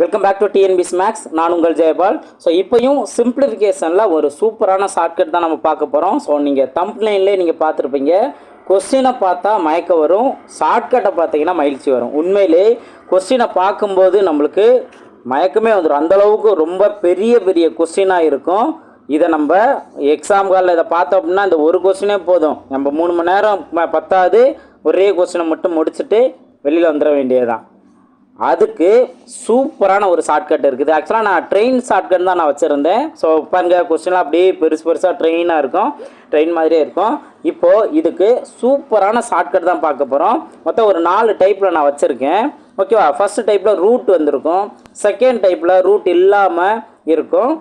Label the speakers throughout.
Speaker 1: Welcome back to TNPS maths நான் உங்கள் Jayapal. So இப்போயும் சிம்பிளிஃபிகேஷனில் ஒரு சூப்பரான ஷார்ட்கட் தான் நம்ம பார்க்க போகிறோம் ஸோ நீங்கள் தம்ப்லைன்லேயே நீங்கள் பார்த்துருப்பீங்க. கொஸ்டினை பார்த்தா மயக்க வரும். ஷார்ட்கட்டை பார்த்தீங்கன்னா மகிழ்ச்சி வரும். உண்மையிலே கொஸ்டினை பார்க்கும்போது நம்மளுக்கு மயக்கமே வந்துடும் அந்தளவுக்கு ரொம்ப பெரிய பெரிய கொஸ்டினாக இருக்கும். இதை நம்ம எக்ஸாம் காலில் இதை பார்த்தோம் அப்படின்னா இந்த ஒரு கொஸ்டினே போதும். நம்ம மூணு மணி நேரம் பத்தாது. ஒரே கொஸ்டினை மட்டும் முடிச்சுட்டு வெளியில் வந்துட வேண்டியதுதான். அதுக்கு சூப்பரான ஒரு ஷார்ட்கட் இருக்குது. ஆக்சுவலாக நான் ட்ரெயின் ஷார்ட்கட் தான் நான் வச்சுருந்தேன். ஸோ பாருங்க கொஸ்டின்லாம் அப்படியே பெருசு பெருசாக ட்ரெயினாக இருக்கும். ட்ரெயின் மாதிரியே இருக்கும். இப்போது இதுக்கு சூப்பரான ஷார்ட்கட் தான் பார்க்க போகிறோம் மொத்தம் ஒரு நாலு டைப்பில் நான் வச்சுருக்கேன். ஓகேவா ஃபஸ்ட்டு டைப்பில் ரூட் வந்திருக்கும். செகண்ட் டைப்பில் ரூட் இல்லாமல் இருக்கும்.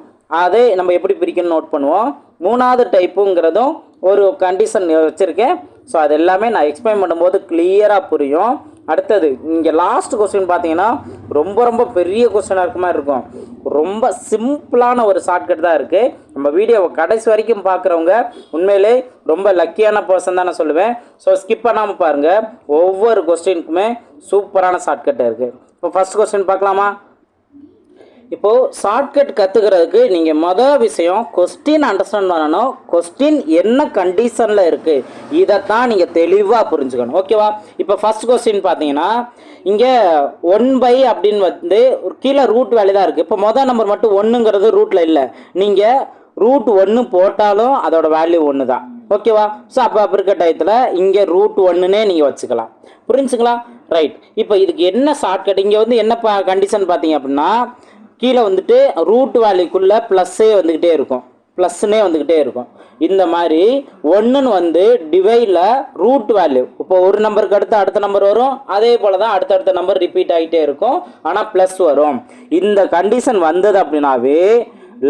Speaker 1: அதை நம்ம எப்படி பிரிக்கணும்னு நோட் பண்ணுவோம். மூணாவது டைப்புங்கிறதும் ஒரு கண்டிஷன் வச்சுருக்கேன். ஸோ அது எல்லாமே நான் எக்ஸ்பிளைன் பண்ணும்போது கிளியராக புரியும். அடுத்தது இங்கே லாஸ்ட் கொஸ்டின் பார்த்தீங்கன்னா ரொம்ப ரொம்ப பெரிய கொஸ்டினாக இருக்க மாதிரி இருக்கும். ரொம்ப சிம்பிளான ஒரு ஷார்ட்கட் தான் இருக்குது நம்ம வீடியோவை கடைசி வரைக்கும் பார்க்குறவங்க உண்மையிலே ரொம்ப லக்கியான பர்சன் தான் நான் சொல்லுவேன். ஸோ ஸ்கிப் பண்ணாமல் பாருங்கள் ஒவ்வொரு கொஸ்டினுக்குமே சூப்பரான ஷார்ட்கட்டாக இருக்குது இப்போ ஃபஸ்ட் கொஸ்டின் பார்க்கலாமா? இப்போது ஷார்ட்கட் கற்றுக்கிறதுக்கு நீங்கள் மொதல் விஷயம் கொஸ்டின் அண்டர்ஸ்டாண்ட் பண்ணணும். கொஸ்டின் என்ன கண்டிஷனில் இருக்குது இதைத்தான் நீங்கள் தெளிவாக புரிஞ்சுக்கணும். ஓகேவா இப்போ ஃபஸ்ட் கொஸ்டின் பார்த்தீங்கன்னா இங்கே ஒன் பை அப்படின்னு வந்து ஒரு கீழே ரூட் வேல்யூ தான் இருக்குது இப்போ மொதல் நம்பர் மட்டும் ஒன்றுங்கிறது ரூட்டில் இல்லை. நீங்கள் ரூட் ஒன்று போட்டாலும் அதோட வேல்யூ ஒன்று தான் ஓகேவா ஸோ அப்போ அப்போ இருக்க டயத்தில் இங்கே ரூட் ஒன்றுனே நீங்கள் வச்சுக்கலாம். புரிஞ்சுங்களா? ரைட் இப்போ இதுக்கு என்ன ஷார்ட்கட் இங்கே வந்து என்ன கண்டிஷன் பார்த்தீங்க அப்படின்னா கீழே வந்துட்டு ரூட் வேல்யூக்குள்ளே ப்ளஸ்ஸே வந்துக்கிட்டே இருக்கும். ப்ளஸ்னே வந்துக்கிட்டே இருக்கும். இந்த மாதிரி ஒன்றுன்னு வந்து டிவைடில் ரூட் வேல்யூ இப்போ ஒரு நம்பருக்கு அடுத்து அடுத்த நம்பர் வரும். அதே போல் தான் அடுத்தடுத்த நம்பர் ரிப்பீட் ஆகிட்டே இருக்கும். ஆனால் ப்ளஸ் வரும். இந்த கண்டிஷன் வந்தது அப்படின்னாவே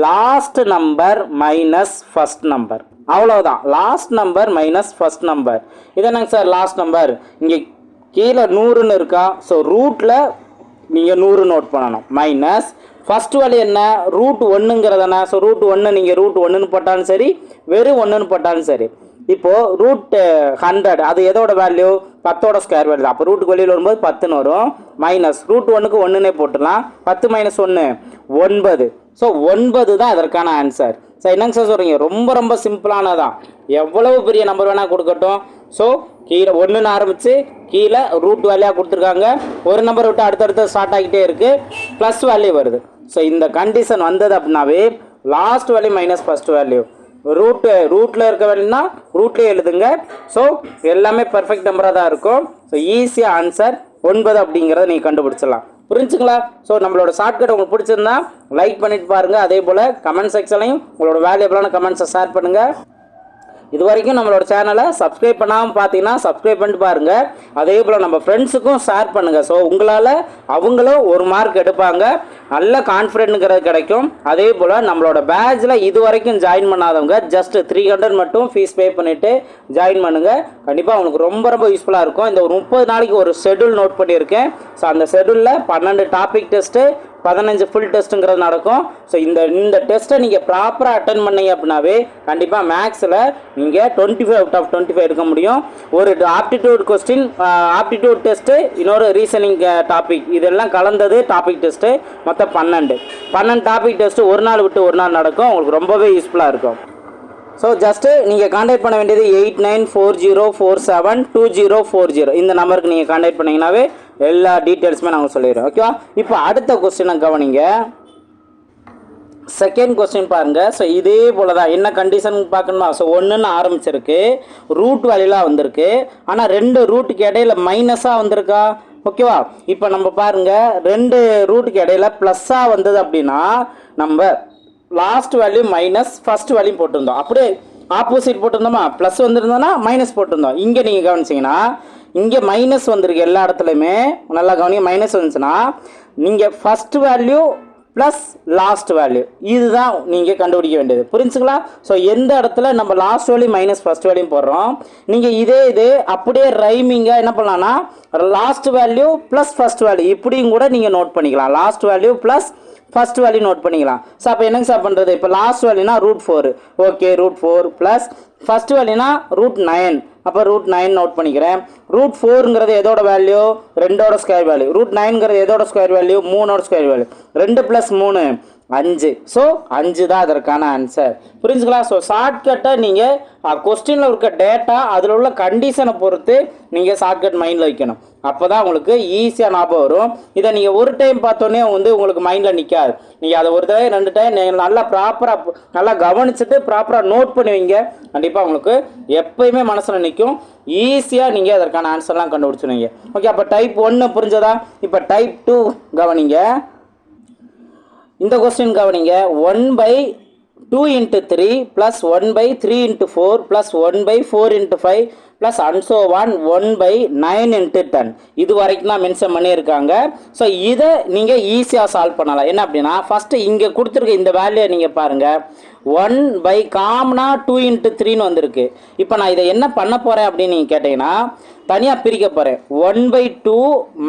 Speaker 1: last number minus first number அவ்வளோதான் last number minus first number இது என்னங்க சார் லாஸ்ட் நம்பர் இங்கே கீழே நூறுன்னு இருக்கா. ஸோ ரூட்டில் நீங்கள் நூறு நோட் பண்ணணும். மைனஸ் ஃபர்ஸ்ட் வேல்யூ என்ன? ரூட் ஒன்றுங்கிறதானே ஸோ ரூட் ஒன்று நீங்கள் ரூட் ஒன்றுன்னு போட்டாலும் சரி வெறும் ஒன்றுன்னு போட்டாலும் சரி. இப்போது ரூட் ஹண்ட்ரட் அது எதோட வேல்யூ பத்தோட ஸ்கொயர் வேல்யூ அப்போ ரூட்டுக்கு வெளியில் வரும்போது பத்துன்னு வரும். மைனஸ் ரூட் ஒன்றுக்கு ஒன்றுனே போட்டுடலாம். பத்து மைனஸ் ஒன்று ஒன்பது. ஸோ ஒன்பது தான் அதற்கான ஆன்சர் சார் என்னங்க சார் சொல்கிறீங்க ரொம்ப ரொம்ப சிம்பிளானதான் எவ்வளவு பெரிய நம்பர் வேணால் கொடுக்கட்டும். ஸோ கீழே ஒன்றுன்னு ஆரம்பித்து கீழே ரூட் வேல்யூவாக கொடுத்துருக்காங்க. ஒரு நம்பர் விட்டு அடுத்தடுத்து ஸ்டார்ட் ஆகிட்டே இருக்குது ப்ளஸ் வேல்யூ வருது. ஸோ இந்த கண்டிஷன் வந்தது அப்படின்னாவே last value minus first value root ரூட்டில் இருக்க வேல்யூனா ரூட்லேயே எழுதுங்க. ஸோ எல்லாமே பர்ஃபெக்ட் நம்பராக தான் இருக்கும். ஸோ ஈஸியாக ஆன்சர் ஒன்பது அப்படிங்கிறத நீங்கள் கண்டுபிடிச்சிடலாம். புரிஞ்சுங்களா? ஸோ நம்மளோட ஷார்ட்கட் உங்களுக்கு பிடிச்சிருந்தா லைக் பண்ணிட்டு பாருங்கள் அதே போல் கமெண்ட் செக்ஷன்லையும் உங்களோட வேல்யூபிளான கமெண்ட்ஸை ஷேர் பண்ணுங்கள் இது வரைக்கும் நம்மளோட சேனலை சப்ஸ்கிரைப் பண்ணாமல் பார்த்தீங்கன்னா சப்ஸ்கிரைப் பண்ணிட்டு பாருங்கள் அதே போல் நம்ம ஃப்ரெண்ட்ஸுக்கும் ஷேர் பண்ணுங்கள் ஸோ உங்களால் அவங்களும் ஒரு மார்க் எடுப்பாங்க. நல்ல கான்ஃபிடென்ட்ங்கிறது கிடைக்கும். அதே போல் நம்மளோட பேட்சில் இது வரைக்கும் ஜாயின் பண்ணாதவங்க ஜஸ்ட் த்ரீ ஹண்ட்ரட் மட்டும் ஃபீஸ் பே பண்ணிவிட்டு ஜாயின் பண்ணுங்கள் கண்டிப்பாக அவங்களுக்கு ரொம்ப ரொம்ப யூஸ்ஃபுல்லாக இருக்கும். இந்த ஒரு முப்பது நாளைக்கு ஒரு ஷெட்யூல் நோட் பண்ணியிருக்கேன். ஸோ அந்த ஷெட்யூலில் பன்னெண்டு டாபிக் டெஸ்ட்டு பதினஞ்சு ஃபுல் டெஸ்ட்டுங்கிறது நடக்கும். ஸோ இந்த இந்த டெஸ்ட்டை நீங்கள் ப்ராப்பராக அட்டன் பண்ணீங்க அப்படின்னாவே கண்டிப்பாக மேக்ஸில் நீங்கள் twenty five out of twenty five எடுக்க முடியும். ஒரு ஆப்டிடியூட் கொஸ்டின் ஆப்டிடியூட் டெஸ்ட்டு இன்னொரு ரீசனிங் டாபிக் இதெல்லாம் கலந்தது டாபிக் டெஸ்ட்டு மொத்தம் பன்னெண்டு. பன்னெண்டு டாபிக் டெஸ்ட்டு ஒரு நாள் விட்டு ஒரு நாள் நடக்கும். உங்களுக்கு ரொம்பவே யூஸ்ஃபுல்லாக இருக்கும். ஸோ ஜஸ்ட்டு நீங்கள் காண்டாக்ட் பண்ண வேண்டியது eight nine four zero four seven two zero four zero இந்த நம்பருக்கு நீங்கள் காண்டாக்ட் பண்ணிங்கனாவே எல்லா டீட்டெயில்ஸுமே நாங்கள் சொல்லிடுறோம் ஓகேவா இப்போ அடுத்த கொஸ்டினை கவனிங்க. செகண்ட் கொஸ்டின் பாருங்கள் ஸோ இதே போல தான் என்ன கண்டிஷன் பார்க்கணுமா? ஸோ ஒன்றுன்னு ஆரம்பிச்சிருக்கு. ரூட் வேலையெலாம் வந்திருக்கு. ஆனால் ரெண்டு ரூட்டுக்கு இடையில மைனஸாக வந்திருக்கா? ஓகேவா இப்போ நம்ம பாருங்கள் ரெண்டு ரூட்டுக்கு இடையில ப்ளஸ்ஸாக வந்தது அப்படின்னா நம்ம last value minus first value போட்டிருந்தோம். அப்படியே ஆப்போசிட் போட்டிருந்தோமா? ப்ளஸ் வந்திருந்தோன்னா மைனஸ் போட்டிருந்தோம். இங்கே நீங்கள் கவனிச்சிங்கன்னா இங்கே மைனஸ் வந்திருக்கு எல்லா இடத்துலையுமே. நல்லா கவனிங்க மைனஸ் வந்துச்சுன்னா நீங்கள் first value plus last value இதுதான் நீங்கள் கண்டுபிடிக்க வேண்டியது. புரிஞ்சுங்களா? ஸோ எந்த இடத்துல நம்ம last value minus first value போடுறோம்? நீங்கள் இதே இது அப்படியே ரைமிங்காக என்ன பண்ணலாம்னா last value plus first value இப்படியும் கூட நீங்கள் நோட் பண்ணிக்கலாம். Last value plus first value note பண்ணிக்கலாம். ஸோ அப்போ என்னங்க சார் பண்ணுறது இப்போ last வேல்யூனா root four okay root four plus first வேல்யூனா root nine அப்போ ரூட் நைன் நோட் பண்ணிக்கிறேன். ரூட் ஃபோருங்கிறது எதோட வேல்யூ ரெண்டோட ஸ்கொயர் வேல்யூ ரூட் நைன்ங்கிறது எதோட ஸ்கொயர் வேல்யூ மூணோட ஸ்கொயர் வேல்யூ ரெண்டு ப்ளஸ் மூணு. அஞ்சு. ஸோ அஞ்சு தான் அதற்கான ஆன்சர் புரிஞ்சுங்களா? ஸோ ஷார்ட்கட்டை நீங்கள் கொஸ்டினில் இருக்க டேட்டா அதில் உள்ள கண்டிஷனை பொறுத்து நீங்கள் ஷார்ட்கட் மைண்டில் வைக்கணும். அப்போ தான் உங்களுக்கு ஈஸியாக ஞாபகம் வரும். இதை நீங்கள் ஒரு டைம் பார்த்தோன்னே வந்து உங்களுக்கு மைண்டில் நிற்காது நீங்கள் அதை ஒரு தடவை ரெண்டு டைம் நீங்கள் நல்லா ப்ராப்பராக நல்லா கவனிச்சுட்டு ப்ராப்பராக நோட் பண்ணுவீங்க. கண்டிப்பாக உங்களுக்கு எப்பயுமே மனசில் நிற்கும் ஈஸியாக நீங்கள் அதற்கான ஆன்சர்லாம் கண்டுபிடிச்சிருவீங்க ஓகே அப்போ டைப் ஒன்று புரிஞ்சதா? இப்போ டைப் டூ கவனிங்க. இந்த கொஸ்டின் கவனிங்க. One by two into three plus one by three into four plus one by four into five plus and so on one by nine into ten இது வரைக்கும் தான் மென்ஷன் பண்ணியிருக்காங்க. ஸோ இதை நீங்கள் ஈஸியாக சால்வ் பண்ணலாம். என்ன அப்படின்னா ஃபஸ்ட்டு இங்கே கொடுத்துருக்க இந்த வேல்யூ நீங்கள் பாருங்கள் ஒன் பை காமனா டூ இன்ட்டு த்ரீன்னு வந்திருக்கு. இப்போ நான் இதை என்ன பண்ண போகிறேன் அப்படின்னு நீங்கள் கேட்டிங்கன்னா தனியாக பிரிக்க போகிறேன் one by two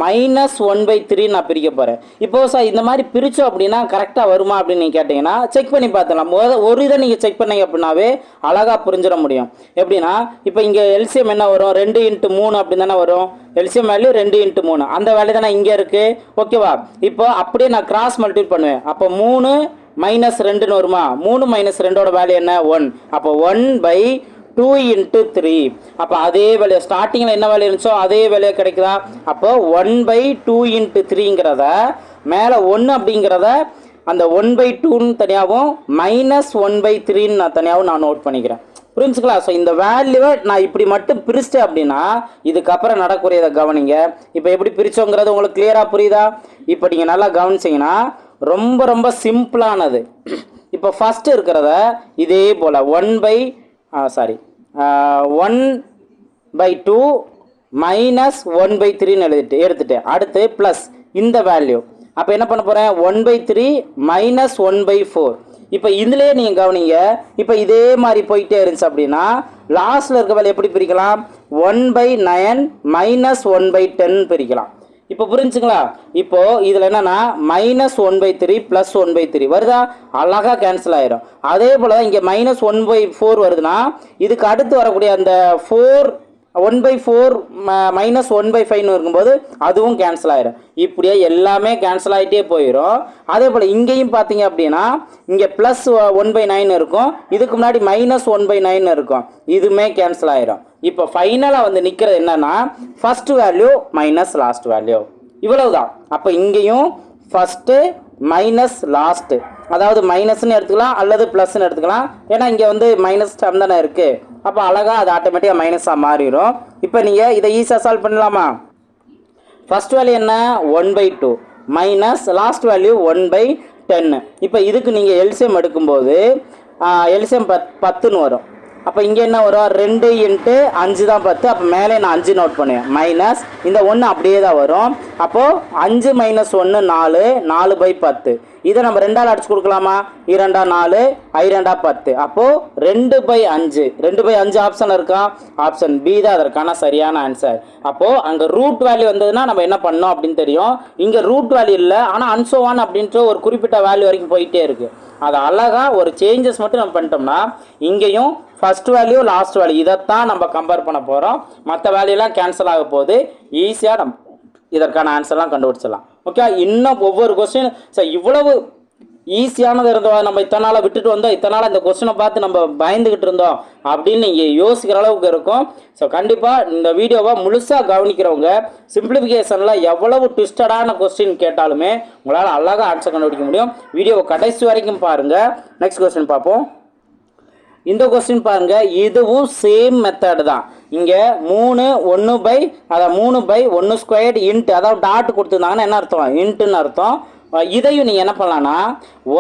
Speaker 1: minus one by three நான் பிரிக்க போகிறேன் இப்போ சார் இந்த மாதிரி பிரித்தோம் அப்படின்னா கரெக்டாக வருமா அப்படின்னு நீங்கள் கேட்டிங்கன்னா செக் பண்ணி பார்த்துலாம் முத ஒரு இதை நீங்கள் செக் பண்ணீங்க அப்படின்னாவே அழகாக புரிஞ்சிட முடியும். எப்படின்னா இப்போ இங்கே எல்சிஎம் என்ன வரும்? ரெண்டு இன்ட்டு மூணு அப்படின்னு தானே வரும்? எல்சிஎம் வேல்யூ ரெண்டு இன்ட்டு மூணு. அந்த வேல்யூ தானே இங்கே இருக்குது ஓகேவா இப்போ அப்படியே நான் கிராஸ் மல்டிபிள் பண்ணுவேன். அப்போ மூணு மைனஸ் ரெண்டுன்னு வருமா? மூணு மைனஸ் ரெண்டோட வேல்யூ என்ன? ஒன் அப்போ one by two into three அப்போ அதே வேலையை ஸ்டார்டிங்கில் என்ன வேலையை இருந்துச்சோ அதே வேலையை கிடைக்குதா? அப்போ ஒன் பை டூ இன்ட்டு த்ரீங்கிறத மேலே ஒன்று அப்படிங்கிறத அந்த ஒன் பை டூன்னு தனியாகவும் மைனஸ் ஒன் பை த்ரீன்னு நான் தனியாகவும் நான் நோட் பண்ணிக்கிறேன். புரிஞ்சுக்கலாம் ஸோ இந்த வேல்யூவை நான் இப்படி மட்டும் பிரிச்சிட்டேன் அப்படின்னா இதுக்கப்புறம் நடக்கூடியதை கவனிங்க. இப்போ எப்படி பிரிச்சோங்கிறது உங்களுக்கு கிளியராக புரியுதா? இப்போ நீங்கள் நல்லா கவனிச்சிங்கன்னா ரொம்ப ரொம்ப சிம்பிளானது. இப்போ ஃபஸ்ட்டு இருக்கிறத இதே போல் one by sorry one by two minus one by த்ரீன்னு எழுதிட்டு எடுத்துட்டேன். அடுத்து ப்ளஸ் இந்த வேல்யூ அப்போ என்ன பண்ண போகிறேன் one by three minus one by four இப்போ இதுலேயே நீங்கள் கவனிங்க இப்போ இதே மாதிரி போயிட்டே இருந்துச்சு அப்படின்னா லாஸ்ட்டில் இருக்க வேலை எப்படி பிரிக்கலாம்? One by nine minus one by ten பிரிக்கலாம். இப்போ புரிஞ்சுங்களா? இப்போ இதில் என்னன்னா minus one by three plus one by three வருதா? அழகாக கேன்சல் ஆயிரும். அதே போல் தான் இங்கே மைனஸ் ஒன் பை ஃபோர் வருதுன்னா இதுக்கு அடுத்து வரக்கூடிய அந்த four one by four minus one by ஃபைவ்னு இருக்கும்போது அதுவும் கேன்சல் ஆயிரும். இப்படியே எல்லாமே கேன்சல் ஆகிட்டே போயிடும் அதே போல் இங்கேயும் பார்த்தீங்க அப்படின்னா இங்கே ப்ளஸ் ஒன் பை நைன் இருக்கும். இதுக்கு முன்னாடி மைனஸ் ஒன் பை நைன் இருக்கும். இதுவுமே கேன்சல் ஆயிரும். இப்போ ஃபைனலாக வந்து நிற்கிறது என்னன்னா first value minus last value இவ்வளவுதான். அப்போ இங்கேயும் ஃபஸ்ட்டு மைனஸ் லாஸ்ட்டு அதாவது மைனஸ்னு எடுத்துக்கலாம் அல்லது ப்ளஸ்ன்னு எடுத்துக்கலாம். ஏன்னா இங்கே வந்து மைனஸ் டேம் தானே இருக்குது அப்போ அழகாக அது ஆட்டோமேட்டிக்காக மைனஸாக மாறிடும். இப்போ நீங்கள் இதை ஈஸியாக சால்வ் பண்ணலாமா? ஃபர்ஸ்ட் வேல்யூ என்ன? One by two minus last value one by டென்னு இப்போ இதுக்கு நீங்கள் எல்சியம் எடுக்கும்போது எல்சியம் பத் பத்துன்னு வரும். அப்போ இங்கே என்ன வரும்? ரெண்டு இன்ட்டு அஞ்சு தான் பத்து. அப்போ மேலே நான் அஞ்சு நோட் பண்ணுவேன். மைனஸ் இந்த ஒன்று அப்படியே தான் வரும். அப்போது அஞ்சு மைனஸ் ஒன்று நாலு நாலு பை பத்து. இதை நம்ம ரெண்டால் அடிச்சு கொடுக்கலாமா? இரண்டா நாலு ஐரெண்டா பத்து. அப்போது ரெண்டு பை அஞ்சு. ரெண்டு பை அஞ்சு ஆப்ஷன் இருக்கா? ஆப்ஷன் பி தான் அதற்கான சரியான ஆன்சர் அப்போது அங்கே ரூட் வேல்யூ வந்ததுன்னா நம்ம என்ன பண்ணோம் அப்படின்னு தெரியும். இங்கே ரூட் வேல்யூ இல்லை. ஆனால் அன்சோவான் அப்படின்ற ஒரு குறிப்பிட்ட வேல்யூ வரைக்கும் போயிட்டே இருக்குது அது அழகாக ஒரு சேஞ்சஸ் மட்டும் நம்ம பண்ணிட்டோம்னா இங்கேயும் ஃபஸ்ட் வேல்யூ லாஸ்ட் வேல்யூ இதைத்தான் நம்ம கம்பேர் பண்ண போகிறோம் மற்ற வேல்யூலாம் கேன்சல் ஆக போகுது. ஈஸியாக நம்ம இதற்கான ஆன்சர்லாம் கண்டுபிடிச்சிடலாம். ஓகே இன்னும் ஒவ்வொரு கொஸ்டின் சார் இவ்வளவு ஈஸியானது இருந்தோம் நம்ம இத்தனை நாளாக விட்டுட்டு வந்தோம். இத்தனை நாளாக இந்த கொஸ்டினை பார்த்து நம்ம பயந்துக்கிட்டு இருந்தோம் அப்படின்னு நீங்கள் யோசிக்கிற அளவுக்கு இருக்கும். ஸோ கண்டிப்பாக இந்த வீடியோவை முழுசாக கவனிக்கிறவங்க சிம்பிளிஃபிகேஷனில் எவ்வளவு ட்விஸ்டடான கொஸ்டின் கேட்டாலுமே உங்களால் அழகாக ஆன்சர் கண்டுபிடிக்க முடியும். வீடியோவை கடைசி வரைக்கும் பாருங்கள் நெக்ஸ்ட் கொஸ்டின் பார்ப்போம். இந்த கொஸ்டின் பாருங்க. இதுவும் சேம் மெத்தடு தான். இங்கே மூணு ஒன்று பை அதாவது மூணு பை ஒன்று ஸ்கொயர்டு இன்ட்டு அதாவது டாட் கொடுத்துருந்தாங்கன்னா என்ன அர்த்தம்? இன்ட்டுன்னு அர்த்தம். இதையும் நீங்கள் என்ன பண்ணலான்னா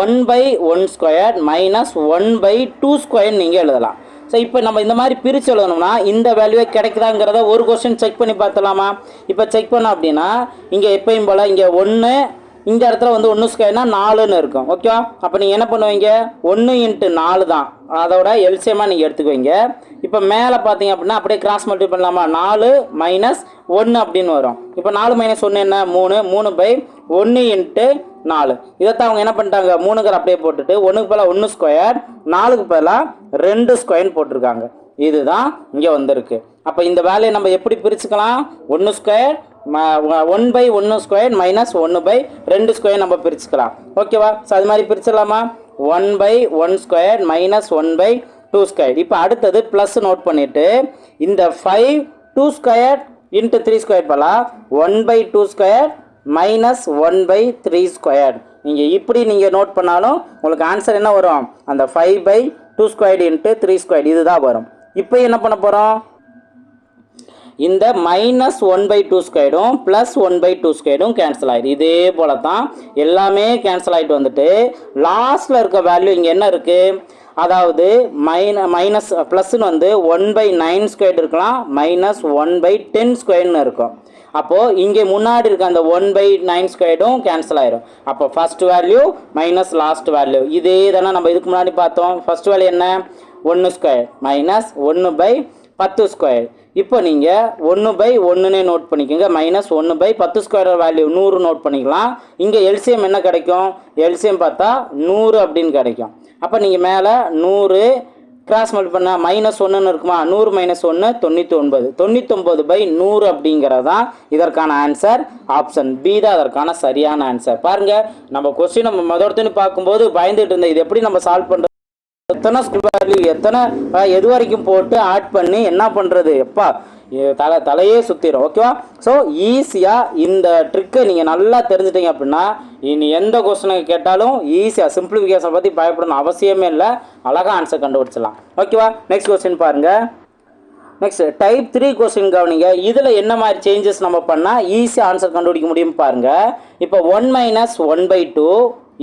Speaker 1: one by one square minus one by two square நீங்கள் எழுதலாம். ஸோ இப்போ நம்ம இந்த மாதிரி பிரித்து எழுதணும்னா இந்த வேல்யூவே கிடைக்குதாங்கிறத ஒரு கொஸ்டின் செக் பண்ணி பார்த்தலாமா இப்போ செக் பண்ணோம் அப்படின்னா இங்கே எப்பயும் போல் இங்கே ஒன்று இந்த இடத்துல வந்து ஒன்று ஸ்கொயர்னா நாலுன்னு இருக்கும். ஓகேவா அப்போ நீங்கள் என்ன பண்ணுவீங்க? ஒன்று இன்ட்டு நாலு தான். அதோட எல்சியமாக நீங்கள் எடுத்துக்குவீங்க. இப்போ மேலே பார்த்தீங்க அப்படின்னா அப்படியே கிராஸ் மல்டிபிள் பண்ணலாமா? நாலு மைனஸ் ஒன்று அப்படின்னு வரும். இப்போ நாலு மைனஸ் ஒன்று என்ன? மூணு. மூணு பை ஒன்று இன்ட்டு நாலு. இதைத்தான் அவங்க என்ன பண்ணிட்டாங்க? மூணுங்கிற அப்படியே போட்டுட்டு ஒன்றுக்கு பதிலாக ஒன்று ஸ்கொயர் நாலுக்கு பதிலாக ரெண்டு ஸ்கொயர்னு போட்டிருக்காங்க. இதுதான் இங்கே வந்திருக்கு. அப்போ இந்த வேலையை நம்ம எப்படி பிரிச்சுக்கலாம்? ஒன்று ஸ்கொயர் ஒன் பை ஒன்று ஸ்கொயர் மைனஸ் ஒன்று பை ரெண்டு ஸ்கொயர் நம்ம பிரிச்சுக்கலாம். ஓகேவா ஸோ அது மாதிரி பிரிச்சிடலாமா? One by one square minus one by two square இப்போ அடுத்தது ப்ளஸ் நோட் பண்ணிவிட்டு இந்த five two square into three square போலாம் one by two square minus one by three square நீங்கள் இப்படி நீங்கள் நோட் பண்ணாலும் உங்களுக்கு ஆன்சர் என்ன வரும்? அந்த five by two square into three square இதுதான் வரும். இப்போ என்ன பண்ண போகிறோம் இந்த மைனஸ் ஒன் பை டூ ஸ்கொயரும் ப்ளஸ் ஒன் பை டூ ஸ்கொயரும் கேன்சல் ஆகிடும் இதே போல தான் எல்லாமே கேன்சல் ஆகிட்டு வந்துட்டு லாஸ்ட்டில் இருக்க வேல்யூ இங்கே என்ன இருக்குது அதாவது மைன மைனஸ் ப்ளஸ்ன்னு வந்து ஒன் பை நைன் ஸ்கொயர் இருக்கலாம் மைனஸ் ஒன் பை டென் ஸ்கொயர்னு இருக்கும். அப்போது இங்கே முன்னாடி இருக்க அந்த ஒன் பை நைன் ஸ்கொயர்டும் கேன்சல் ஆயிரும். அப்போ first value minus last value இதே தானே நம்ம இதுக்கு முன்னாடி பார்த்தோம். ஃபர்ஸ்ட் வேல்யூ என்ன? ஒன்று ஸ்கொயர் மைனஸ் ஒன்று பை பத்து ஸ்கொயர் இப்போ நீங்கள் ஒன்று பை ஒன்றுனே நோட் பண்ணிக்கோங்க. மைனஸ் ஒன்று பை பத்து ஸ்கொயர் வேல்யூ நூறு நோட் பண்ணிக்கலாம். இங்கே எல்சிஎம் என்ன கிடைக்கும்? எல்சிஎம் பார்த்தா நூறு அப்படின்னு கிடைக்கும். அப்போ நீங்கள் மேலே நூறு கிராஸ் மல்டி பண்ணால் மைனஸ் ஒன்றுன்னு இருக்குமா? நூறு மைனஸ் ஒன்று தொண்ணூற்றி ஒன்பது தொண்ணூத்தொம்பது பை நூறு அப்படிங்கிறது தான் இதற்கான ஆன்சர் ஆப்ஷன் பி தான் அதற்கான சரியான ஆன்சர் பாருங்கள் நம்ம கொஸ்டின் நம்ம முதல் பார்க்கும்போது பயந்துட்டு இருந்தேன். இது எப்படி நம்ம சால்வ் பண்ணுறது எத்தனை ஸ்கூல் வேல்யூ எத்தனை எது வரைக்கும் போட்டு ஆட் பண்ணி என்ன பண்ணுறது எப்பா தலை தலையே சுற்றிடும் ஓகேவா ஸோ ஈஸியாக இந்த ட்ரிக்கை நீங்கள் நல்லா தெரிஞ்சிட்டீங்க அப்படின்னா இனி எந்த கொஸ்டினை கேட்டாலும் ஈஸியாக சிம்பிளிஃபிகேஷன் பற்றி பயப்படணும் அவசியமே இல்லை. அழகாக ஆன்சர் கண்டுபிடிச்சிடலாம். ஓகேவா நெக்ஸ்ட் கொஸ்டின் பாருங்கள் நெக்ஸ்ட் டைப் த்ரீ கொஸ்டின் கவனிங்க. இதில் என்ன மாதிரி சேஞ்சஸ் நம்ம பண்ணால் ஈஸியாக ஆன்சர் கண்டுபிடிக்க முடியும் பாருங்கள் இப்போ one minus one by two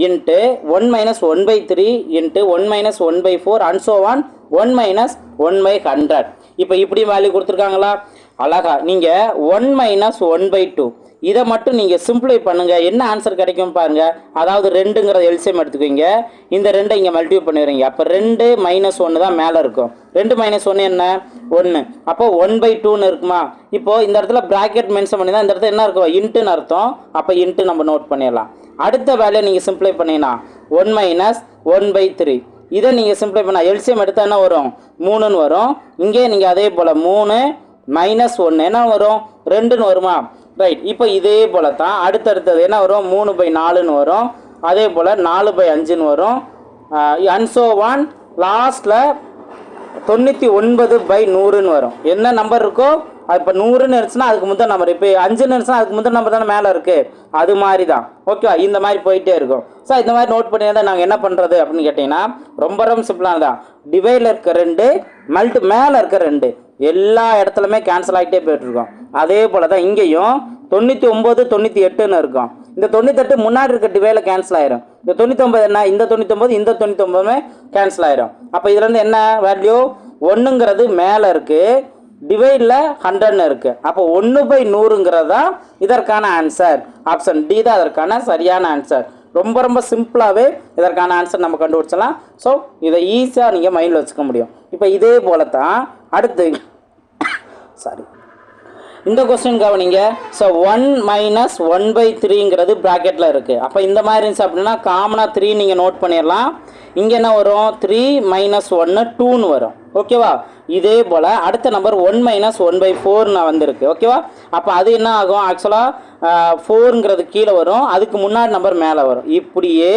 Speaker 1: into one minus one by three into one minus one by four and so one one minus one by hundred இப்போ இப்படியும் வேல்யூ கொடுத்துருக்காங்களா? அழகா. நீங்கள் one minus one by two இதை மட்டும் நீங்கள் சிம்பிளை பண்ணுங்கள் என்ன ஆன்சர் கிடைக்கும் பாருங்கள் அதாவது ரெண்டுங்கிற எல்சியம் எடுத்துக்கோங்க இந்த ரெண்டை இங்கே மல்டிபிள் பண்ணிடுறீங்க. அப்போ ரெண்டு மைனஸ் ஒன்று தான் மேலே இருக்கும். ரெண்டு மைனஸ் ஒன்று என்ன? ஒன்று அப்போ ஒன் பை டூன்னு இருக்குமா? இப்போ இந்த இடத்துல ப்ராக்கெட் மென்ஷன் பண்ணி தான் இந்த இடத்துல என்ன இருக்கும்? இன்ட்டுன்னு அர்த்தம். அப்போ இன்ட்டு நம்ம நோட் பண்ணிடலாம். அடுத்த வேலையை நீங்கள் சிம்பிளை பண்ணீங்கன்னா one minus one by three இதை நீங்கள் சிம்பிளை பண்ணால் எல்சிஎம் எடுத்தால் என்ன வரும்? மூணுன்னு வரும். இங்கே நீங்கள் அதே போல் மூணு மைனஸ் ஒன்று என்ன வரும்? ரெண்டுன்னு வருமா? ரைட் இப்போ இதே போல் தான் அடுத்தடுத்தது என்ன வரும்? மூணு பை நாலுன்னு வரும். அதே போல் நாலு பை அஞ்சுன்னு வரும். அன்சோ ஒன் லாஸ்ட்டில் தொண்ணூற்றி ஒன்பது பை நூறுன்னு வரும். என்ன நம்பர் இருக்கோ இப்போ நூறுன்னு இருந்துச்சுன்னா அதுக்கு முதல் நம்பர் இப்போ அஞ்சுன்னு இருந்துச்சுன்னா அதுக்கு முதல் நம்பர் தானே மேலே இருக்குது அது மாதிரி தான் ஓகேவா இந்த மாதிரி போயிட்டே இருக்கும். ஸோ இந்த மாதிரி நோட் பண்ணி நாங்கள் என்ன பண்ணுறது அப்படின்னு கேட்டிங்கன்னா ரொம்ப ரொம்ப சிம்பிளாக தான் டிவைடில் இருக்க ரெண்டு மல்டி மேலே இருக்க ரெண்டு. எல்லா இடத்துலையுமே கேன்சல் ஆகிட்டே போயிட்டுருக்கோம் அதே போல் தான் இங்கேயும் தொண்ணூற்றி ஒம்பது தொண்ணூற்றி எட்டுன்னு இருக்கும். இந்த தொண்ணூத்தெட்டு முன்னாடி இருக்க டிவையில் கேன்சல் ஆயிரும். இந்த தொண்ணூத்தொம்பது என்ன? இந்த தொண்ணூத்தொம்பது இந்த தொண்ணூத்தொம்பதுமே கேன்சல் ஆயிரும். அப்போ இதுலேருந்து என்ன வேல்யூ ஒன்றுங்கிறது மேலே இருக்குது டிவைடில் ஹண்ட்ரட்னு இருக்குது அப்போ ஒன்று பை நூறுங்கிறது தான் இதற்கான ஆன்சர் ஆப்ஷன் டி தான் அதற்கான சரியான ஆன்சர் ரொம்ப ரொம்ப சிம்பிளாகவே இதற்கான ஆன்சர் நம்ம கண்டுபிடிச்சலாம் ஸோ இதை ஈஸியாக நீங்கள் மைண்டில் வச்சுக்க முடியும். இப்போ இதே போல தான் அடுத்து சாரி இந்த கொஸ்டின் கவனிங்க so one minus one by த்ரீங்கிறது ப்ராக்கெட்டில் இருக்குது அப்போ இந்த மாதிரி இருந்துச்சு அப்படின்னா காமனாக த்ரீ நீங்கள் நோட் பண்ணிடலாம். இங்கே என்ன வரும்? த்ரீ மைனஸ் ஒன்று டூன்னு வரும். ஓகேவா? இதே போல் அடுத்த number one minus one by ஃபோர்னு வந்திருக்கு. ஓகேவா? அப்போ அது என்ன ஆகும்? ஆக்சுவலாக ஃபோருங்கிறது கீழே வரும். அதுக்கு முன்னாடி நம்பர் மேலே வரும். இப்படியே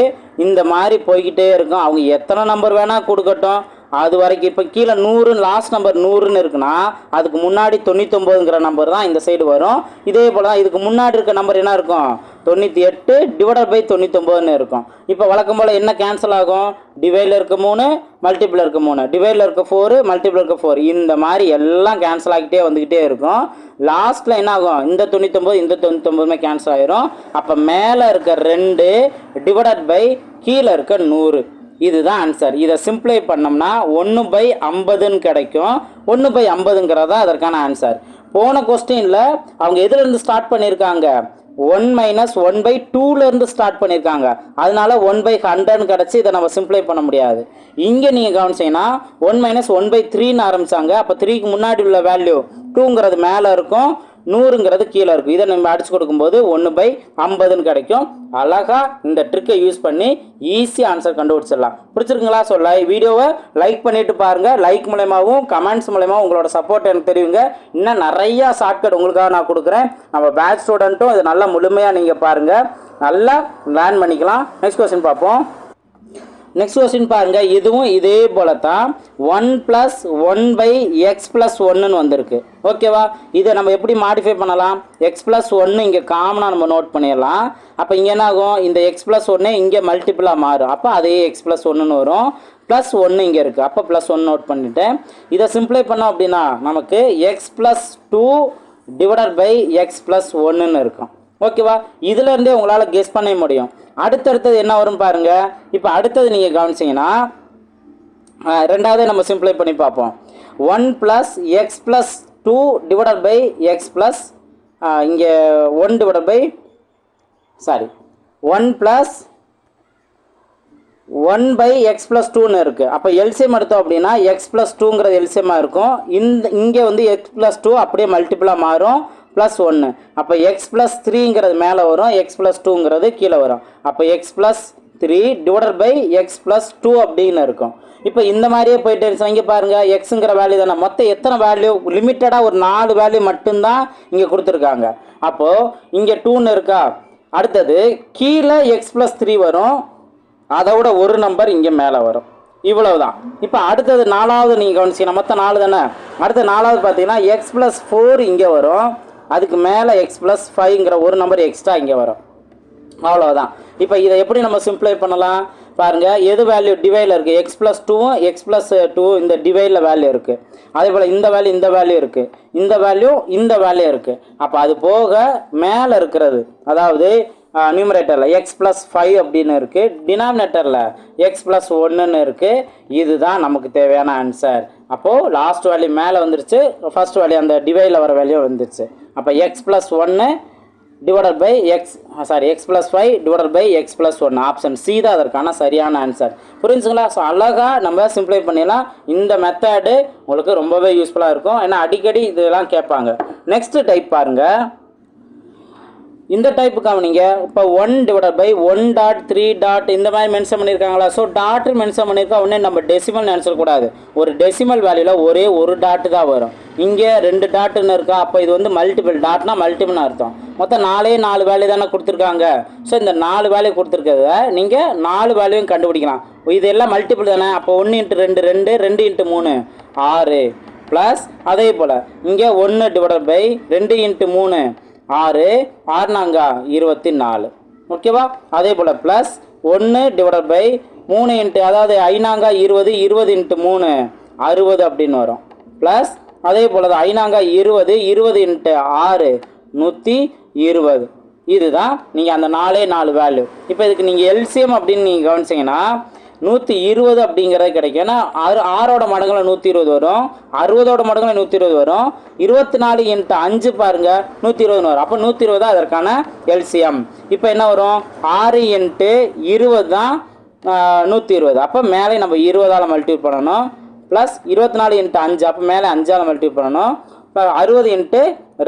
Speaker 1: இந்த மாதிரி போய்கிட்டே இருக்கும். அவங்க எத்தனை நம்பர் வேணால் கொடுக்கட்டும். அது வரைக்கும் இப்போ கீழே நூறு லாஸ்ட் நம்பர் நூறுன்னு இருக்குன்னா அதுக்கு முன்னாடி தொண்ணூத்தொம்போதுங்கிற நம்பர் தான் இந்த சைடு வரும். இதே போல் தான் இதுக்கு முன்னாடி இருக்க நம்பர் என்ன இருக்கும்? தொண்ணூற்றி எட்டு டிவைடட் பை தொண்ணூத்தொம்போதுன்னு இருக்கும். இப்போ வழக்கம் போல் என்ன கேன்சல் ஆகும்? டிவைடில் இருக்க மூணு மல்டிபிள் இருக்க மூணு. டிவைடில் இருக்க ஃபோரு மல்டிபிள் இருக்க ஃபோர் இந்த மாதிரி எல்லாம் கேன்சல் ஆகிட்டே வந்துக்கிட்டே இருக்கும். லாஸ்ட்டில் என்ன ஆகும்? இந்த தொண்ணூத்தொம்பது இந்த தொண்ணூத்தொம்பதுமே கேன்சல் ஆயிரும். அப்போ மேலே இருக்க ரெண்டு டிவைடட் பை கீழே இருக்க நூறு. இதுதான் ஆன்சர் இதை சிம்ப்ளை பண்ணோம்னா ஒன்று பை ஐம்பதுன்னு கிடைக்கும். ஒன்று பை ஐம்பதுங்கிறதா அதற்கான ஆன்சர் போன கொஸ்டினில் அவங்க எதுலேருந்து ஸ்டார்ட் பண்ணியிருக்காங்க ஒன் மைனஸ் ஒன் பை டூலேருந்து ஸ்டார்ட் பண்ணியிருக்காங்க அதனால ஒன் பை ஹண்ட்ரட்னு கிடச்சி இதை நம்ம சிம்ப்ளை பண்ண முடியாது. இங்கே நீங்கள் கவனிச்சீங்கன்னா ஒன் மைனஸ் ஒன் பை த்ரீன்னு ஆரம்பிச்சாங்க. அப்போ த்ரீக்கு முன்னாடி உள்ள வேல்யூ டூங்கிறது மேலே இருக்கும். நூறுங்கிறது கீழே இருக்கும். இதை நம்ம அடிச்சு கொடுக்கும்போது ஒன்று பை ஐம்பதுன்னு கிடைக்கும். அழகாக இந்த ட்ரிக்கை யூஸ் பண்ணி ஈஸியாக ஆன்சர் கண்டுபிடிச்சிடலாம். பிடிச்சிருக்குங்களா? சொல்ல வீடியோவை லைக் பண்ணிட்டு பாருங்கள் லைக் மூலயமாவும் கமெண்ட்ஸ் மூலயமாவும் உங்களோட சப்போர்ட் எனக்கு தெரியுங்க. இன்னும் நிறையா ஷார்ட்கட் உங்களுக்காக நான் கொடுக்குறேன். நம்ம பேட்ச் ஸ்டூடெண்ட்டும் இது நல்லா முழுமையாக நீங்கள் பாருங்கள் நல்லா லேர்ன் பண்ணிக்கலாம். நெக்ஸ்ட் கொஸ்டின் பார்ப்போம். நெக்ஸ்ட் கொஸ்டின் பாருங்க. இதுவும் இதே போல தான் one plus one by x plus ஒன்றுன்னு வந்திருக்கு. ஓகேவா இதை நம்ம எப்படி மாடிஃபை பண்ணலாம்? எக்ஸ் ப்ளஸ் ஒன்று இங்கே காமனாக நம்ம நோட் பண்ணிடலாம். அப்போ இங்கே என்ன ஆகும் இந்த எக்ஸ் ப்ளஸ் ஒன்று இங்கே மல்டிபிளாக மாறும். அப்போ அதே எக்ஸ் ப்ளஸ் ஒன்றுன்னு வரும். ப்ளஸ் ஒன்று இங்கே இருக்குது அப்போ ப்ளஸ் ஒன் நோட் பண்ணிட்டேன். இதை சிம்பிளை பண்ணோம் அப்படின்னா நமக்கு x plus two divided by x plus ஒன்றுன்னு இருக்கும். ஓகேவா? இதுலேருந்தே உங்களால் கெஸ் பண்ண முடியும். அடுத்தடுத்தது என்ன வரும் பாருங்க. இப்போ அடுத்தது நீங்கள் கவனிச்சிங்கன்னா ரெண்டாவது நம்ம சிம்பிளை பண்ணி பார்ப்போம். One plus x plus two divided by x plus இங்கே one divided by sorry one plus one by x plus டூன்னு இருக்குது அப்போ எல்சிஎம் எடுத்தோம் அப்படின்னா எக்ஸ் ப்ளஸ் டூங்கிறது எல்சிஎம்மாக இருக்கும். இந்த இங்கே வந்து எக்ஸ் ப்ளஸ் டூ அப்படியே மல்டிபிளாக மாறும். ப்ளஸ் ஒன்று அப்போ எக்ஸ் ப்ளஸ் த்ரீங்கிறது மேலே வரும் எக்ஸ் ப்ளஸ் டூங்கிறது கீழே வரும். அப்போ x plus three divided by x plus two அப்படின்னு இருக்கும். இப்போ இந்த மாதிரியே போயிட்டு இருந்துச்சு. இங்கே பாருங்கள் எக்ஸுங்கிற வேல்யூ தானே. மொத்தம் எத்தனை வேல்யூ லிமிட்டடாக ஒரு நாலு வேல்யூ மட்டும்தான் இங்கே கொடுத்துருக்காங்க. அப்போது இங்கே டூன்னு இருக்கா? அடுத்தது கீழே எக்ஸ் ப்ளஸ் த்ரீ வரும். அதை விட ஒரு நம்பர் இங்கே மேலே வரும். இவ்வளவு தான் இப்போ அடுத்தது நாலாவது நீங்கள் கவனிச்சிங்கன்னா மொத்தம் நாலு தானே? அடுத்த நாலாவது பார்த்தீங்கன்னா எக்ஸ் ப்ளஸ் ஃபோர் இங்கே வரும். அதுக்கு மேலே எக்ஸ் ப்ளஸ் ஃபைவ்ங்கிற ஒரு நம்பர் எக்ஸ்ட்ரா இங்கே வரும். அவ்வளோதான் இப்போ இதை எப்படி நம்ம சிம்ப்ளை பண்ணலாம்? பாருங்கள் எது வேல்யூ டிவைல இருக்குது எக்ஸ் ப்ளஸ் டூவும் எக்ஸ் ப்ளஸ் டூ இந்த டிவைடில் வேல்யூ இருக்குது அதே போல் இந்த வேல்யூ இந்த வேல்யூ இருக்குது இந்த வேல்யூ இந்த வேல்யூ இருக்குது அப்போ அது போக மேலே இருக்கிறது அதாவது நியூமரேட்டரில் எக்ஸ் ப்ளஸ் ஃபைவ் அப்படின்னு இருக்குது டினாமினேட்டரில் எக்ஸ் ப்ளஸ் ஒன்றுன்னு இருக்குது இதுதான் நமக்கு தேவையான ஆன்சர் அப்போது லாஸ்ட் வேல்யூ மேலே வந்துருச்சு. ஃபஸ்ட் வேல்யூ அந்த டிவைடில் வர வேல்யூ வந்துருச்சு. அப்போ எக்ஸ் ப்ளஸ் ஒன்று divided by x sorry x plus five divided by x plus one option C தான் அதற்கான சரியான ஆன்சர் புரிஞ்சுங்களா? ஸோ அழகாக நம்ம சிம்ப்ளை பண்ணிடலாம். இந்த மெத்தடு உங்களுக்கு ரொம்பவே யூஸ்ஃபுல்லாக இருக்கும். ஏன்னா அடிக்கடி இதெல்லாம் கேட்பாங்க. நெக்ஸ்ட் டைப் பாருங்கள் இந்த டைப்பு கவனிங்க இப்போ one divide by one dot three dot இந்த மாதிரி மென்ஷன் பண்ணியிருக்காங்களா ஸோ டாட் மென்ஷன் பண்ணியிருக்கா உடனே நம்ம டெசிமல் நினச்சிடக்கூடாது ஒரு டெசிமல் வேல்யூவில் ஒரே ஒரு டாட்டு தான் வரும். இங்கே ரெண்டு டாட்டுன்னு இருக்கா? அப்போ இது வந்து மல்டிபிள் டாட்னா மல்டிபிள்னு அர்த்தம். மொத்தம் நாலே நாலு வேல்யூ தானே கொடுத்துருக்காங்க. ஸோ இந்த நாலு வேல்யூ கொடுத்துருக்கிறத நீங்கள் நாலு வேலையும் கண்டுபிடிக்கலாம். இது எல்லாம் மல்டிபிள் தானே? அப்போ ஒன்று இன்ட்டு ரெண்டு ரெண்டு ரெண்டு இன்ட்டு மூணு ஆறு ப்ளஸ் அதே போல். இங்கே ஒன்று டிவைடட் பை ரெண்டு இன்ட்டு மூணு ஆறு ஆறுனாங்கா இருபத்தி நாலு ஓகேவா? அதே போல் ப்ளஸ் ஒன்று டிவைடட் பை மூணு இன்ட்டு அதாவது ஐநாங்கா இருபது இருபது இன்ட்டு மூணு அறுபது அப்படின்னு வரும். ப்ளஸ் அதே போல் தான் ஐநாங்கா இருபது இருபது இன்ட்டு ஆறு நூற்றி இருபது. இதுதான் நீங்கள் அந்த நாலே நாலு வேல்யூ இப்போ இதுக்கு நீங்கள் எல்சிஎம் அப்படின்னு நீங்கள் கவனிச்சிங்கன்னா நூற்றி இருபது அப்படிங்கிறது கிடைக்கும். ஏன்னா ஆறு ஆறோட மடங்குல நூற்றி இருபது வரும். அறுபதோட மடங்கில் நூற்றி இருபது வரும். இருபத்தி நாலு இன்ட்டு அஞ்சு பாருங்கள் நூற்றி இருபதுன்னு வரும். அப்போ நூற்றி இருபது தான் அதற்கான எல்சிஎம் இப்போ என்ன வரும்? ஆறு இன்ட்டு இருபது தான் நூற்றி இருபது. அப்போ மேலே நம்ம இருபதால் மல்டிபிள் பண்ணணும். ப்ளஸ் இருபத்தி நாலு இன்ட்டு அஞ்சு அப்போ மேலே அஞ்சால் மல்டிபிள் பண்ணணும். இப்போ அறுபது இன்ட்டு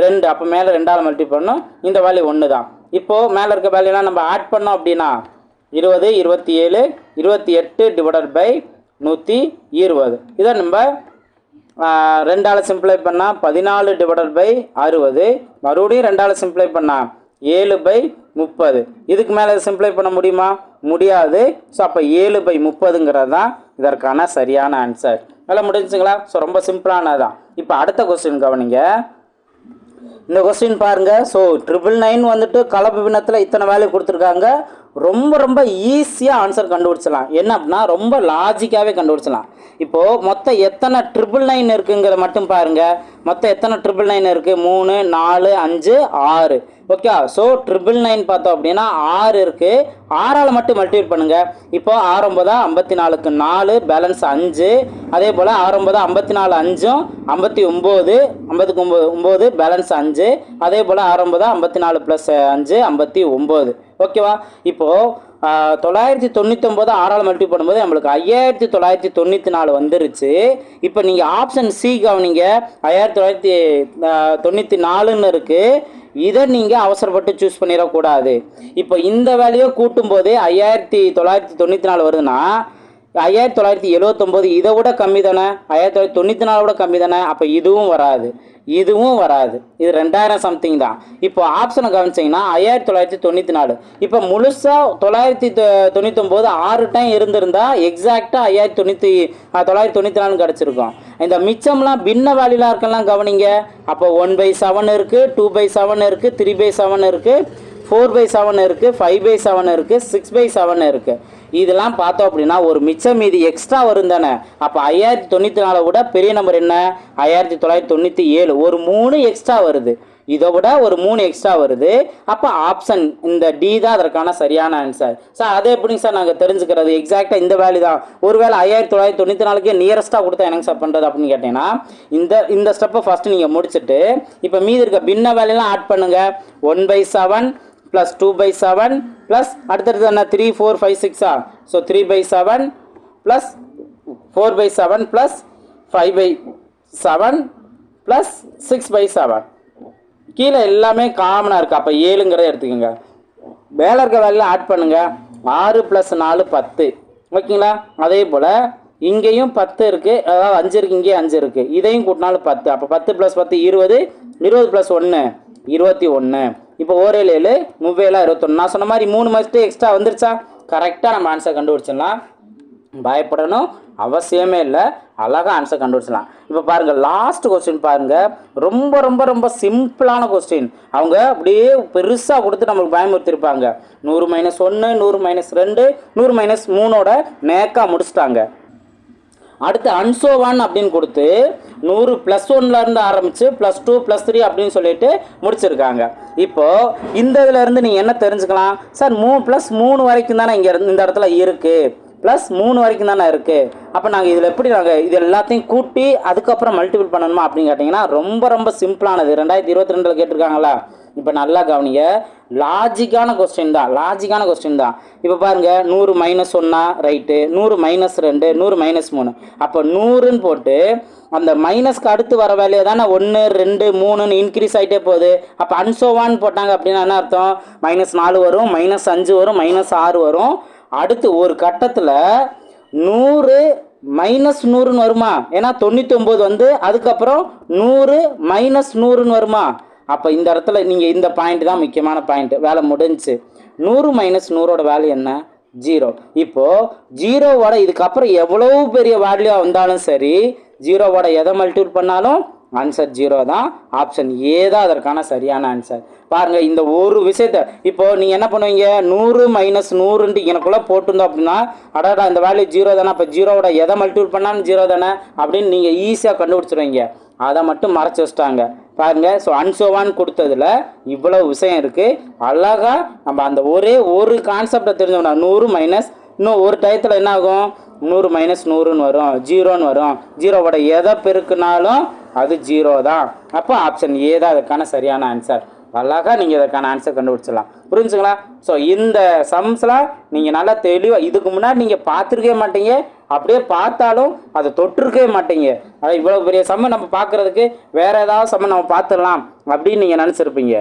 Speaker 1: ரெண்டு அப்போ மேலே ரெண்டால் மல்டிபிள் பண்ணணும். இந்த வேல்யூ ஒன்று தான் இப்போது மேலே இருக்க வேல்யூலாம் நம்ம ஆட் பண்ணோம் அப்படின்னா இருபது இருபத்தி ஏழு இருபத்தி எட்டு டிவைடட் பை நூற்றி இருபது. இதை நம்ம ரெண்டால் ரெண்டால சிம்ப்ளை பண்ணால் பதினாலு டிவைடட் பை அறுபது. மறுபடியும் ரெண்டால் சிம்ப்ளை பண்ணால் ஏழு பை முப்பது. இதுக்கு மேலே சிம்ப்ளை பண்ண முடியுமா? முடியாது. ஸோ அப்போ ஏழு பை முப்பதுங்கிறது தான் இதற்கான சரியான ஆன்சர் நல்லா முடிஞ்சுங்களா? ஸோ ரொம்ப சிம்பிளானதான் இப்போ அடுத்த கொஸ்டின் கவனிங்க. இந்த கொஸ்டின் பாருங்கள் ஸோ ட்ரிபிள் நைன் வந்துட்டு கலப்பு பின்னத்தில் இத்தனை வேல்யூ கொடுத்துருக்காங்க. ரொம்ப ரொம்ப ஈஸியாக ஆன்சர் கண்டுபிடிச்சலாம் என்ன அப்படின்னா ரொம்ப லாஜிக்காகவே கண்டுபிடிச்சலாம் இப்போது மொத்தம் எத்தனை ட்ரிபிள் நைன் இருக்குங்கிறத மட்டும் பாருங்கள் மொத்தம் எத்தனை ட்ரிபிள் நைன் இருக்குது மூணு நாலு அஞ்சு ஆறு. ஓகே ஸோ ட்ரிபிள் நைன் பார்த்தோம் அப்படின்னா ஆறு இருக்குது ஆறால் மட்டும் மல்டிபிள் பண்ணுங்கள் இப்போ ஆறொம்பதா ஐம்பத்தி நாலுக்கு நாலு பேலன்ஸ் அஞ்சு. அதே போல் ஆறொம்பதா ஐம்பத்தி நாலு அஞ்சும் ஐம்பத்தி ஒம்பது ஐம்பத்துக்கு ஒம்பது ஒம்பது பேலன்ஸ் அஞ்சு. அதே போல் ஆறொம்பதா ஐம்பத்தி நாலு ப்ளஸ் அஞ்சு ஐம்பத்தி ஒம்பது ஓகேவா இப்போது தொள்ளாயிரத்தி தொண்ணூத்தொம்பது ஆறால் மல்டி பண்ணும்போது நம்மளுக்கு ஐயாயிரத்தி தொள்ளாயிரத்தி தொண்ணூற்றி நாலு வந்துருச்சு. இப்போ நீங்கள் ஆப்ஷன் சி கவனிங்க. ஐயாயிரத்தி தொள்ளாயிரத்தி தொண்ணூற்றி நாலுன்னு இருக்குது இதை நீங்கள் அவசரப்பட்டு சூஸ் பண்ணிடக்கூடாது. இப்போ இந்த வேலையை கூட்டும்போது ஐயாயிரத்தி தொள்ளாயிரத்தி தொண்ணூற்றி நாலு வருதுன்னா ஐயாயிரத்தி தொள்ளாயிரத்தி எழுவத்தொம்போது இதை விட கம்மி தானே? ஆயிரத்தி தொள்ளாயிரத்தி தொண்ணூற்றி நாலு விட கம்மி தானே? அப்போ இதுவும் வராது. இதுவும் வராது. இது ரெண்டாயிரம் சம்திங் தான். இப்போ ஆப்ஷனை கவனிச்சிங்கன்னா ஐயாயிரத்தி தொள்ளாயிரத்தி தொண்ணூற்றி நாலு. இப்போ முழுசாக தொள்ளாயிரத்தி தொ- தொண்ணூத்தொம்போது ஆறு டைம் இருந்திருந்தா எக்ஸாக்டாக ஐயாயிரத்தி தொண்ணூற்றி தொள்ளாயிரத்தி தொண்ணூற்றி நாலு கிடச்சிருக்கும். இந்த மிச்சம்லாம் பின்ன வேலையிலாம் இருக்கலாம் கவனிங்க. அப்போ ஒன் பை செவன் இருக்குது டூ பை செவன் இருக்குது த்ரீ பை செவன் இருக்குது ஃபோர் பை செவன் இருக்குது ஃபைவ் பை செவன் இருக்குது சிக்ஸ் பை செவன் இருக்குது இதெல்லாம் பார்த்தோம் அப்படின்னா ஒரு மிச்சம் மீதி எக்ஸ்ட்ரா வரும் தானே? அப்போ ஐயாயிரத்தி தொண்ணூற்றி நாலை விட பெரிய நம்பர் என்ன? ஐயாயிரத்தி தொள்ளாயிரத்தி தொண்ணூற்றி ஏழு. ஒரு மூணு எக்ஸ்ட்ரா வருது. இதை விட ஒரு மூணு எக்ஸ்ட்ரா வருது. அப்போ ஆப்ஷன் இந்த டி தான் அதற்கான சரியான ஆன்சர் சார் அதே எப்படிங்க சார் நாங்கள் தெரிஞ்சுக்கிறது? எக்ஸாக்டாக இந்த வேல்யூ தான். ஒருவேளை ஐயாயிரத்தி தொள்ளாயிரத்தி தொண்ணூற்றி நாலுக்கே நியரஸ்ட்டாக கொடுத்தா எனக்கு சார் பண்ணுறது அப்படின்னு கேட்டிங்கன்னா இந்த இந்த ஸ்டெப்பை ஃபஸ்ட்டு நீங்கள் முடிச்சுட்டு இப்போ மீதி இருக்க பின்ன வேலையெல்லாம் ஆட் பண்ணுங்கள் one by seven plus two by seven plus அடுத்தடுத்து என்ன? த்ரீ ஃபோர் ஃபைவ் சிக்ஸா so three by seven plus four by seven plus five by seven plus six by seven கீழே எல்லாமே காமனாக இருக்குது அப்போ ஏழுங்கிறத எடுத்துக்கோங்க. மேலே இருக்க வேலையில் ஆட் பண்ணுங்கள் ஆறு ப்ளஸ் நாலு பத்து. ஓகேங்களா? அதே போல் இங்கேயும் பத்து இருக்குது அதாவது அஞ்சு இருக்குது இங்கேயும் அஞ்சு இருக்குது இதையும் கூட்டினாலும் பத்து. அப்போ பத்து ப்ளஸ் பத்து இருபது. இருபது ப்ளஸ் ஒன்று இருபத்தி ஒன்று இப்போ ஓரேழு ஏழு முவ்வேலா இருபத்தொன்று நான் சொன்ன மாதிரி மூணு மாதத்து எக்ஸ்ட்ரா வந்துருச்சா? கரெக்டாக நம்ம ஆன்சர் கண்டுபிடிச்சிடலாம். பயப்படணும். அவசியமே இல்லை. அழகாக ஆன்சர் கண்டுபிடிச்சலாம் இப்போ பாருங்கள் லாஸ்ட் கொஸ்டின் பாருங்கள் ரொம்ப ரொம்ப ரொம்ப சிம்பிளான கொஸ்டின் அவங்க அப்படியே பெருசாக கொடுத்து நம்மளுக்கு பயமுறுத்திருப்பாங்க நூறு மைனஸ் ஒன்று நூறு மைனஸ் ரெண்டு நூறு மைனஸ் மூணோட நேக்காக முடிச்சிட்டாங்க. அடுத்து அன்சோவான் அப்படின்னு கொடுத்து நூறு ப்ளஸ் இருந்து ஆரம்பித்து ப்ளஸ் டூ ப்ளஸ் த்ரீ அப்படின்னு சொல்லிட்டு முடிச்சிருக்காங்க. இப்போது இந்த இதுலேருந்து நீங்கள் என்ன தெரிஞ்சுக்கலாம்? சார் மூணு ப்ளஸ் மூணு வரைக்கும் தானே இங்கே இந்த இடத்துல இருக்குது ப்ளஸ் மூணு வரைக்கும் தானே இருக்குது அப்போ நாங்கள் இதில் எப்படி நாங்கள் இது எல்லாத்தையும் கூட்டி அதுக்கப்புறம் மல்டிபிள் பண்ணணுமா அப்படின்னு கேட்டிங்கன்னா ரொம்ப ரொம்ப சிம்பிளானது ரெண்டாயிரத்தி இருபத்தி ரெண்டில் கேட்டிருக்காங்களா? இப்போ நல்லா கவனிங்க. லாஜிக்கான கொஸ்டின் தான். லாஜிக்கான கொஸ்டின் தான். இப்போ பாருங்க நூறு மைனஸ் ஒன்னா ரைட்டு நூறு மைனஸ் ரெண்டு நூறு மைனஸ் மூணு. அப்போ நூறுன்னு போட்டு அந்த மைனஸ்க்கு அடுத்து வர வேலையை தானே ஒன்று ரெண்டு மூணுன்னு இன்க்ரீஸ் ஆகிட்டே போகுது. அப்போ அன்சோவான்னு போட்டாங்க அப்படின்னா என்ன அர்த்தம்? மைனஸ் நாலு வரும் மைனஸ் அஞ்சு வரும் மைனஸ் ஆறு வரும். அடுத்து ஒரு கட்டத்தில் நூறு மைனஸ் நூறுன்னு வருமா? ஏன்னா தொண்ணூற்றி ஒம்பது வந்து அதுக்கப்புறம் நூறு மைனஸ் நூறுன்னு வருமா? அப்போ இந்த இடத்துல நீங்கள் இந்த பாயிண்ட் தான் முக்கியமான பாயிண்ட் வேலை முடிஞ்சு. நூறு மைனஸ் நூறோட வேல்யூ என்ன? ஜீரோ இப்போது ஜீரோவோட இதுக்கப்புறம் எவ்வளோ பெரிய வேல்யூ வந்தாலும் சரி ஜீரோவோட எதை மல்டிபிள் பண்ணாலும் ஆன்சர் ஜீரோ தான். ஆப்ஷன் ஏ தான் அதற்கான சரியான ஆன்சர் பாருங்கள் இந்த ஒரு விஷயத்த இப்போது நீங்கள் என்ன பண்ணுவீங்க? நூறு மைனஸ் நூறுன்ட்டு எனக்குள்ளே போட்டிருந்தோம் அப்படின்னா அடாடா இந்த வேல்யூ ஜீரோ தானே அப்போ ஜீரோவோட எதை மல்டிபிள் பண்ணாலும் ஜீரோ தானே அப்படின்னு நீங்கள் ஈஸியாக கண்டுபிடிச்சிருவீங்க. அதை மட்டும் மறைச்சி வச்சிட்டாங்க. பாருங்க ஸோ அன்சோவான்னு கொடுத்ததுல இவ்வளவு விஷயம் இருக்கு. அழகா நம்ம அந்த ஒரே ஒரு கான்செப்டை தெரிஞ்சோம்னா நூறு மைனஸ் இன்னும் ஒரு டயத்தில் என்ன ஆகும் நூறு மைனஸ் நூறுன்னு வரும் ஜீரோன்னு வரும். ஜீரோவோட எதை பெருக்குனாலும் அது ஜீரோ தான். அப்போ ஆப்ஷன் ஏ தான் அதுக்கான சரியான ஆன்சர் அழகா நீங்கள் இதற்கான ஆன்சர் கண்டுபிடிச்சிடலாம். புரிஞ்சுங்களா? ஸோ இந்த சம்ஸ்லாம் நீங்கள் நல்லா தெளிவாக இதுக்கு முன்னாடி நீங்கள் பார்த்துருக்கவே மாட்டீங்க. அப்படியே பார்த்தாலும் அதை தொட்டிருக்கவே மாட்டீங்க. அதாவது இவ்வளோ பெரிய சம்மை நம்ம பார்க்குறதுக்கு வேறு ஏதாவது சம்ம நம்ம பார்த்துடலாம் அப்படின்னு நீங்கள் நினச்சிருப்பீங்க.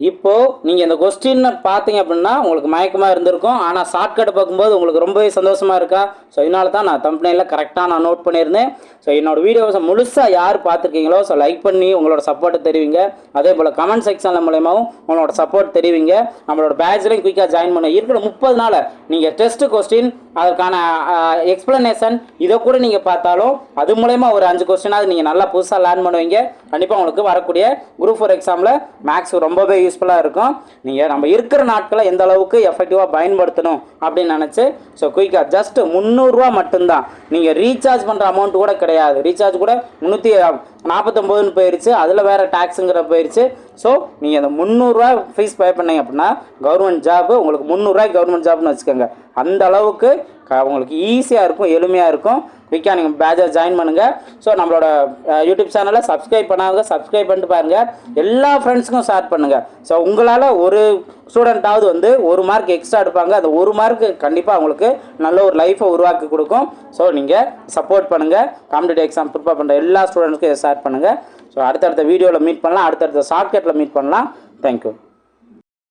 Speaker 1: இப்போ நீங்கள் இந்த கொஸ்டின் பார்த்தீங்க அப்படின்னா உங்களுக்கு மயக்கமாக இருந்திருக்கும். ஆனால் ஷார்ட்கட் பார்க்கும்போது உங்களுக்கு ரொம்பவே சந்தோஷமாக இருக்கா? ஸோ இதனால தான் நான் தம்பனையில் கரெக்டாக நான் நோட் பண்ணியிருந்தேன். ஸோ என்னோட வீடியோஸை முழுசாக யார் பார்த்துருக்கீங்களோ ஸோ லைக் பண்ணி உங்களோட சப்போர்ட்டை தெரிவிங்க. அதே போல் கமெண்ட் செக்ஷனில் மூலயமாவும் உங்களோட சப்போர்ட் தெரிவிங்க. நம்மளோட பேட்ச்லையும் குயிக்காக ஜாயின் பண்ண. இருக்கிற முப்பது நாள் நீங்கள் டெஸ்ட் கொஸ்டின் அதற்கான எக்ஸ்பிளனேஷன் இதை கூட நீங்கள் பார்த்தாலும் அது மூலயமா ஒரு அஞ்சு கொஸ்டினாவது நீங்கள் நல்லா புதுசாக லேர்ன் பண்ணுவீங்க. கண்டிப்பாக உங்களுக்கு வரக்கூடிய குரூப் ஃபோர் எக்ஸாமில் மேக்ஸ் ரொம்பவே யூஸ்ஃபுல்லாக இருக்கும். நீங்கள் நம்ம இருக்கிற நாட்களை எந்த அளவுக்கு எஃபெக்டிவாக பயன்படுத்தணும் அப்படின்னு நினச்சி ஸோ குயிக்காக ஜஸ்ட் முந்நூறுரூவா மட்டும்தான். நீங்கள் ரீசார்ஜ் பண்ணுற அமௌண்ட் கூட கிடையாது. ரீசார்ஜ் கூட முந்நூற்றி நாற்பத்தொம்போதுன்னு போயிருச்சு. அதில் வேறு டேக்ஸுங்கிற போயிருச்சு. ஸோ நீங்கள் அந்த முந்நூறுரூவா ஃபீஸ் பே பண்ணீங்க அப்படின்னா கவர்மெண்ட் ஜாப் உங்களுக்கு முந்நூறுரூவாய்க்கு கவர்மெண்ட் ஜாப்னு வச்சுக்கோங்க. அந்த அளவுக்கு உங்களுக்கு ஈஸியாக இருக்கும் எளிமையாக இருக்கும். குயிக்காக நீங்கள் பேஜை ஜாயின் பண்ணுங்கள் ஸோ நம்மளோட யூடியூப் சேனலை சப்ஸ்கிரைப் பண்ணாங்க சப்ஸ்கிரைப் பண்ணிட்டு பாருங்கள் எல்லா ஃப்ரெண்ட்ஸுக்கும் ஷேர் பண்ணுங்கள் ஸோ உங்களால் ஒரு ஸ்டூடெண்ட்டாவது வந்து ஒரு மார்க் எக்ஸ்ட்ரா எடுப்பாங்க. அந்த ஒரு மார்க் கண்டிப்பாக அவங்களுக்கு நல்ல ஒரு லைஃப்பை உருவாக்கி கொடுக்கும். ஸோ நீங்கள் சப்போர்ட் பண்ணுங்கள் காம்படிட்டிவ் எக்ஸாம் ப்ரிப்பேர் பண்ணுற எல்லா ஸ்டூடெண்ட்ஸ்க்கும் இதை ஷேர் பண்ணுங்கள் ஸோ அடுத்தடுத்த வீடியோவில் மீட் பண்ணலாம். அடுத்தடுத்த ஷார்ட்கட்டில் மீட் பண்ணலாம். தேங்க்யூ